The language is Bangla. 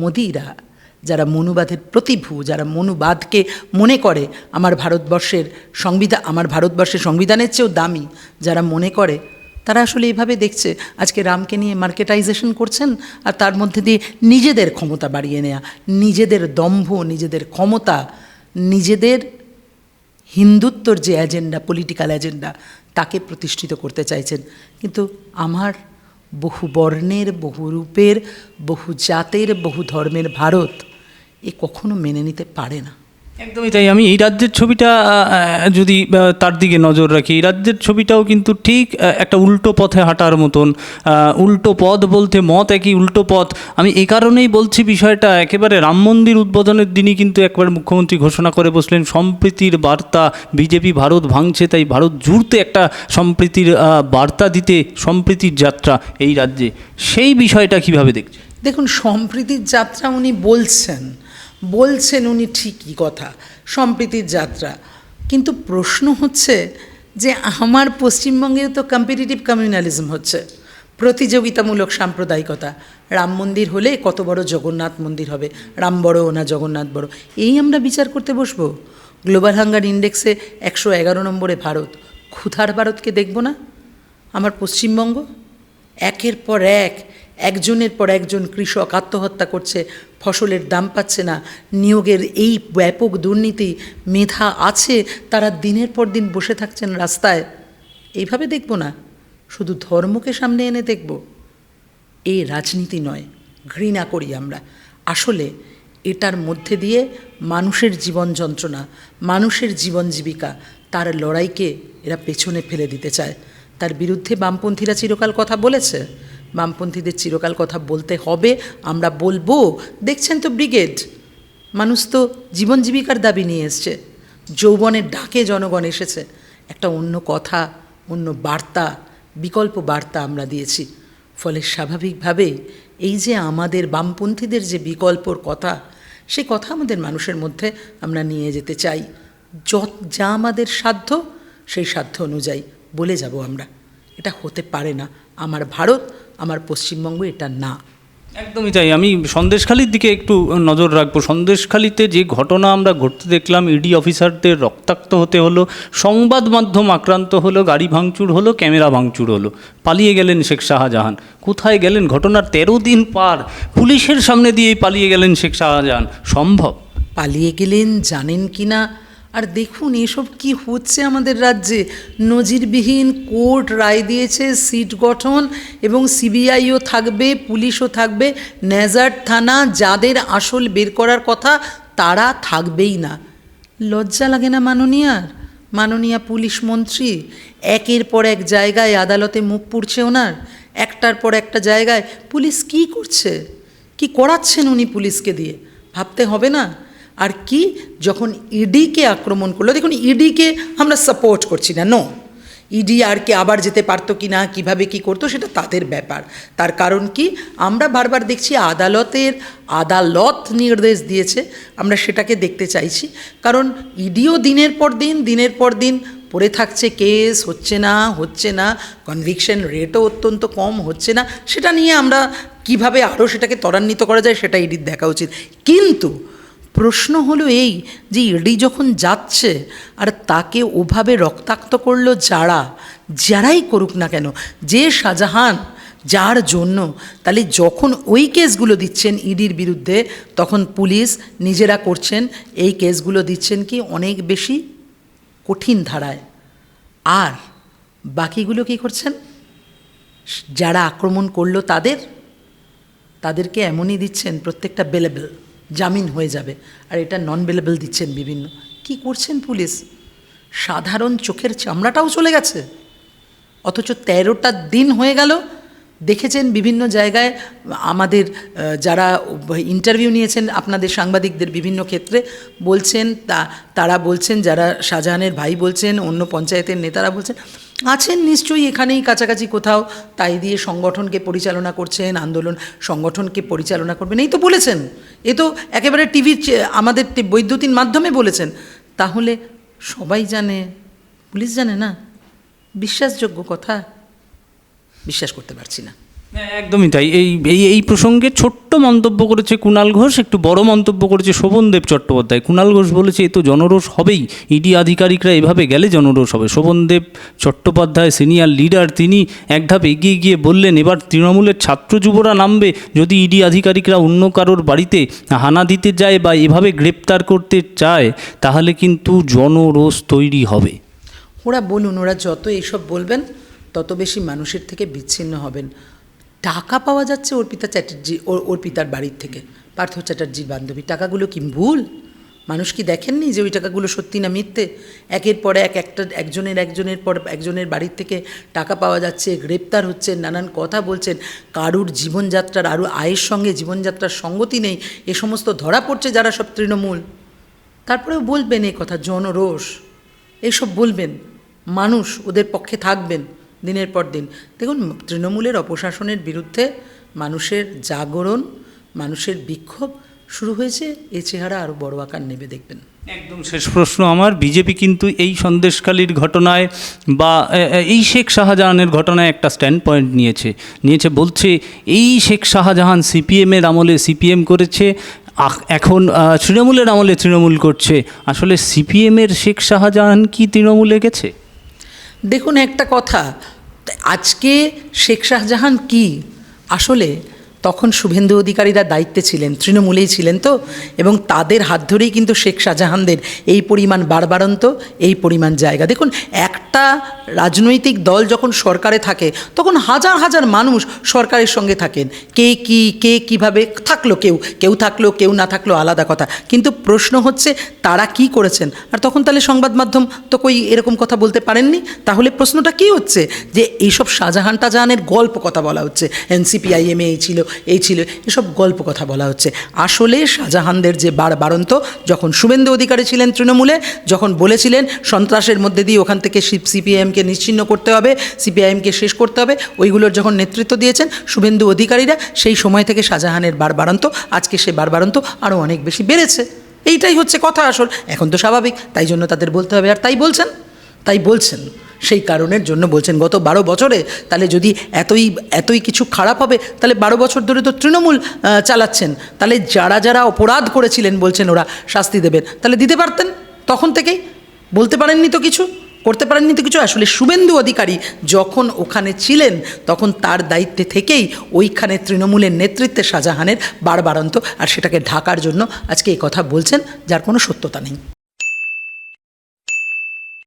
মোদিরা, যারা মনুবাদের প্রতিভু, যারা মনুবাদকে মনে করে, আমার ভারতবর্ষের সংবিধান আমার ভারতবর্ষের সংবিধানের চেয়েও দামি, যারা মনে করে, তারা আসলে এইভাবে দেখছে, আজকে রামকে নিয়ে মার্কেটাইজেশন করছেন, আর তার মধ্যে দিয়ে নিজেদের ক্ষমতা বাড়িয়ে নেওয়া নিজেদের দম্ভ, নিজেদের ক্ষমতা, নিজেদের হিন্দুত্বর যে এজেন্ডা পলিটিক্যাল এজেন্ডা তাকে প্রতিষ্ঠিত করতে চাইছেন। কিন্তু আমার বহু বর্ণের, বহু রূপের, বহু জাতের, বহু ধর্মের ভারত এ কখনো মেনে নিতে পারে না। একদমই তাই। আমি এই রাজ্যের ছবিটা যদি তার দিকে নজর রাখি, এই রাজ্যের ছবিটাও কিন্তু ঠিক একটা উল্টো পথে হাঁটার মতন উল্টো পথ বলতে মত একই, উল্টো পথ। আমি এই কারণেই বলছি বিষয়টা, একেবারে রাম মন্দির উদ্বোধনের দিনই কিন্তু একবার মুখ্যমন্ত্রী ঘোষণা করে বসলেন, সম্প্রীতির বার্তা, বিজেপি ভারত ভাঙছে, তাই ভারত জুড়তে একটা সম্প্রীতির বার্তা দিতে সম্প্রীতির যাত্রা এই রাজ্যে। সেই বিষয়টা কীভাবে দেখছে দেখুন, সম্প্রীতির যাত্রা উনি বলছেন। বলছেন উনি ঠিকই কথা, সম্প্রীতির যাত্রা। কিন্তু প্রশ্ন হচ্ছে যে আমার পশ্চিমবঙ্গেও তো কম্পিটিটিভ কমিউনালিজম হচ্ছে, প্রতিযোগিতামূলক সাম্প্রদায়িকতা। রাম মন্দির হলে কত বড় জগন্নাথ মন্দির হবে, রাম বড় না জগন্নাথ বড়, এই আমরা বিচার করতে বসবো? গ্লোবাল হাঙ্গার ইন্ডেক্সে একশো এগারো নম্বরে ভারত, ক্ষুধার ভারতকে দেখব না? আমার পশ্চিমবঙ্গ? একের পর এক একজনের পর একজন কৃষক আত্মহত্যা করছে, ফসলের দাম পাচ্ছে না, নিয়োগের এই ব্যাপক দুর্নীতি মেধা আছে, তারা দিনের পর দিন বসে থাকছেন রাস্তায়। এইভাবে দেখব না, শুধু ধর্মকে সামনে এনে দেখব। এই রাজনীতি নয়, ঘৃণা করি আমরা। আসলে এটার মধ্যে দিয়ে মানুষের জীবন যন্ত্রণা, মানুষের জীবন জীবিকা, তার লড়াইকে এরা পেছনে ফেলে দিতে চায়। তার বিরুদ্ধে বামপন্থীরা চিরকাল কথা বলেছে। বামপন্থীদের চিরকাল কথা বলতে হবে, আমরা বলব, দেখছেন তো ব্রিগেড, মানুষ তো জীবন জীবিকার দাবি নিয়ে এসছে, যৌবনের ডাকে জনগণ এসেছে, একটা অন্য কথা, অন্য বার্তা, বিকল্প বার্তা আমরা দিয়েছি, ফলে স্বাভাবিকভাবেই এই যে আমাদের বামপন্থীদের যে বিকল্পর কথা, সে কথা আমাদের মানুষের মধ্যে আমরা নিয়ে যেতে চাই, যত, যা আমাদের সাধ্য, সেই সাধ্য অনুযায়ী বলে যাব আমরা, এটা হতে পারে না, আমার ভারত আমার পশ্চিমবঙ্গ এটা না। একদমই তাই। আমি সন্দেশখালির দিকে একটু নজর রাখব। সন্দেশখালিতে যে ঘটনা আমরা ঘটতে দেখলাম ইডি অফিসারদের রক্তাক্ত হতে হলো সংবাদ মাধ্যম আক্রান্ত হলো গাড়ি ভাঙচুর হলো ক্যামেরা ভাঙচুর হলো। পালিয়ে গেলেন শেখ শাহজাহান। কোথায় গেলেন? ঘটনার তেরো দিন পার পুলিশের সামনে দিয়েই পালিয়ে গেলেন শেখ শাহজাহান। সম্ভব? পালিয়ে গেলেন জানেন কি না আর দেখুন, এসব কি হচ্ছে আমাদের রাজ্যে? নজিরবিহীন কোর্ট রায় দিয়েছে সিট গঠন এবং সিবিআইও থাকবে, পুলিশও থাকবে। নেজার থানা যাদের আসল বের করার কথা, তারা থাকবেই না। লজ্জা লাগে না মাননীয়ার? মাননীয়া পুলিশ মন্ত্রী, একের পর এক জায়গায় আদালতে মুখ পুড়ছে ওনার, একটার পর একটা জায়গায়। পুলিশ কি করছে? কি করাচ্ছেন উনি পুলিশকে দিয়ে? ভাবতে হবে না? আর কি যখন ইডিকে আক্রমণ করল, দেখুন ইডিকে আমরা সাপোর্ট করছি না নো ইডি আর কি আবার যেতে পারতো কি না, কীভাবে কি করতো, সেটা তাদের ব্যাপার। তার কারণ কি, আমরা বারবার দেখছি আদালতের, আদালত নির্দেশ দিয়েছে, আমরা সেটাকে দেখতে চাইছি। কারণ ইডিও দিনের পর দিন, দিনের পর দিন পড়ে থাকছে কেস হচ্ছে না হচ্ছে না কনভিকশন রেটও অত্যন্ত কম, হচ্ছে না। সেটা নিয়ে আমরা কীভাবে আরও সেটাকে ত্বরান্বিত করা যায়, সেটা ইডির দেখা উচিত। কিন্তু প্রশ্ন হলো এই যে ইডি যখন যাচ্ছে, আর তাকে ওভাবে রক্তাক্ত করল যারা, যারাই করুক না কেন, যে শাহজাহান, যার জন্য, তাহলে যখন ওই কেসগুলো দিচ্ছেন ইডির বিরুদ্ধে, তখন পুলিশ নিজেরা করছেন, এই কেসগুলো দিচ্ছেন কি অনেক বেশি কঠিন ধারায়। আর বাকিগুলো কি করছেন? যারা আক্রমণ করল তাদের, তাদেরকে এমনই দিচ্ছেন প্রত্যেকটা বেলেবেল। জামিন হয়ে যাবে। আর এটা নন বেলেবেল দিচ্ছেন বিভিন্ন। কি করছেন পুলিশ? সাধারণ চোখের চামড়াটাও চলে গেছে। অথচ তেরোটা দিন হয়ে গেল, দেখেছেন বিভিন্ন জায়গায়, আমাদের যারা ইন্টারভিউ নিয়েছেন আপনাদের সাংবাদিকদের বিভিন্ন ক্ষেত্রে, বলছেন তা, তারা বলছেন, যারা শাহজাহানের ভাই বলছেন, অন্য পঞ্চায়েতের নেতারা বলছেন আছেন নিশ্চয়ই এখানেই কাছাকাছি কোথাও, তাই দিয়ে সংগঠনকে পরিচালনা করছেন, আন্দোলন সংগঠনকে পরিচালনা করবেন। এই তো বলেছেন, এ তো একেবারে টিভি আমাদের বৈদ্যুতিন মাধ্যমে বলেছেন। তাহলে সবাই জানে, পুলিশ জানে না? বিশ্বাসযোগ্য কথা? বিশ্বাস করতে পারছি না। একদমই তাই। এই এই এই প্রসঙ্গে ছোট্ট মন্তব্য করেছে কুণাল ঘোষ, একটু বড় মন্তব্য করেছে শোভনদেব চট্টোপাধ্যায়। কুণাল ঘোষ বলেছে, এ তো জনরোষ হবেই। ইডি আধিকারিকরা এভাবে গেলে জনরোষ হবে। শোভনদেব চট্টোপাধ্যায়, সিনিয়র লিডার, তিনি এক ধাপ এগিয়ে গিয়ে বললেন, এবার তৃণমূলের ছাত্র যুবরা নামবে। যদি ইডি আধিকারিকরা অন্য কারোর বাড়িতে হানা দিতে যায় বা এভাবে গ্রেপ্তার করতে চায়, তাহলে কিন্তু জনরোষ তৈরি হবে। ওরা বলুন, ওরা যত এইসব বলবেন, তত বেশি মানুষের থেকে বিচ্ছিন্ন হবেন। টাকা পাওয়া যাচ্ছে অর্পিতা চ্যাটার্জি অর্পিতার বাড়ির থেকে। পার্থ চ্যাটার্জির বান্ধবী, টাকাগুলো কি ভুল? মানুষ কি দেখেননি যে ওই টাকাগুলো সত্যি না মিথ্যে? একের পর এক একটা, একজনের একজনের পর একজনের বাড়ির থেকে টাকা পাওয়া যাচ্ছে, গ্রেপ্তার হচ্ছে নানান কথা বলছেন। কারুর জীবনযাত্রার আরও আয়ের সঙ্গে জীবনযাত্রার সঙ্গতি নেই। এ সমস্ত ধরা পড়ছে যারা সব তৃণমূল। তারপরেও বলবেন এই কথা, জনরোষ। এইসব বলবেন। মানুষ ওদের পক্ষে থাকবেন। দিনের পর দিন। দেখুন তৃণমূলের অপশাসনের বিরুদ্ধে মানুষের জাগরণ মানুষের বিক্ষোভ শুরু হয়েছে। এই চেহারা আরও বড় আকার নেবে দেখবেন। একদম শেষ প্রশ্ন আমার। বিজেপি কিন্তু এই সন্দেশকালীর ঘটনায় বা এ, এ, এই শেখ শাহজাহানের ঘটনায় একটা স্ট্যান্ড পয়েন্ট নিয়েছে। নিয়েছে বলছে এই শেখ শাহজাহান সিপিএমের আমলে সিপিএম করেছে এখন তৃণমূলের আমলে তৃণমূল করছে। আসলে সিপিএমের শেখ শাহজাহান কি তৃণমূলে গেছে? দেখুন একটা কথা আজকে শেখ শাহজাহান কি? আসলে তখন শুভেন্দু অধিকারীরা দায়িত্বে ছিলেন, তৃণমূলেই ছিলেন তো, এবং তাদের হাত ধরেই কিন্তু শেখ শাহজাহানদের এই পরিমাণ বাড়বাড়ন্ত, এই পরিমাণ জায়গা। দেখুন, একটা রাজনৈতিক দল যখন সরকারে থাকে, তখন হাজার হাজার মানুষ সরকারের সঙ্গে থাকেন। কে কি, কে কীভাবে থাকল কেউ কেউ থাকল, কেউ না থাকল আলাদা কথা। কিন্তু প্রশ্ন হচ্ছে, তারা কি করেছেন? আর তখন তাহলে সংবাদ মাধ্যম তো কই এরকম কথা বলতে পারেননি? তাহলে প্রশ্নটা কি হচ্ছে? যে এইসব শাহজাহান টাজাহানের গল্প কথা বলা হচ্ছে। এনসিপিআইএমে এই ছিল এই ছিল, এসব গল্প কথা বলা হচ্ছে। আসলে শাহজাহানদের যে বার বারন্ত, যখন শুভেন্দু অধিকারী ছিলেন তৃণমূলে, যখন বলেছিলেন সন্ত্রাসের মধ্যে দিয়ে ওখান থেকে সিপিআইএমকে নিশ্চিহ্ন করতে হবে, সিপিআইএমকে শেষ করতে হবে, ওইগুলোর যখন নেতৃত্ব দিয়েছেন শুভেন্দু অধিকারীরা, সেই সময় থেকে শাহজাহানের বার বারন্ত, আজকে সে বার বারন্ত আরও অনেক বেশি বেড়েছে। এইটাই হচ্ছে কথা আসল। এখন তো স্বাভাবিক, তাই জন্য তাদের বলতে হবে, আর তাই বলছেন? তাই বলছেন। সেই কারণের জন্য বলছেন, গত বারো বছরে তাহলে যদি এতই এতই কিছু খারাপ হবে, তাহলে বারো বছর ধরে তো তৃণমূল চালাচ্ছেন। তাহলে যারা যারা অপরাধ করেছিলেন, বলছেন ওরা, শাস্তি দেবেন। তাহলে দিতে পারতেন তখন থেকেই? বলতে পারেননি তো কিছু? করতে পারেননি তো কিছু? আসলে শুভেন্দু অধিকারী যখন ওখানে ছিলেন, তখন তার দায়িত্বে থেকেই ওইখানে তৃণমূলের নেতৃত্বে শাহজাহানের বারবারন্ত আর সেটাকে ঢাকার জন্য আজকে এই কথা বলছেন, যার কোনো সত্যতা নেই।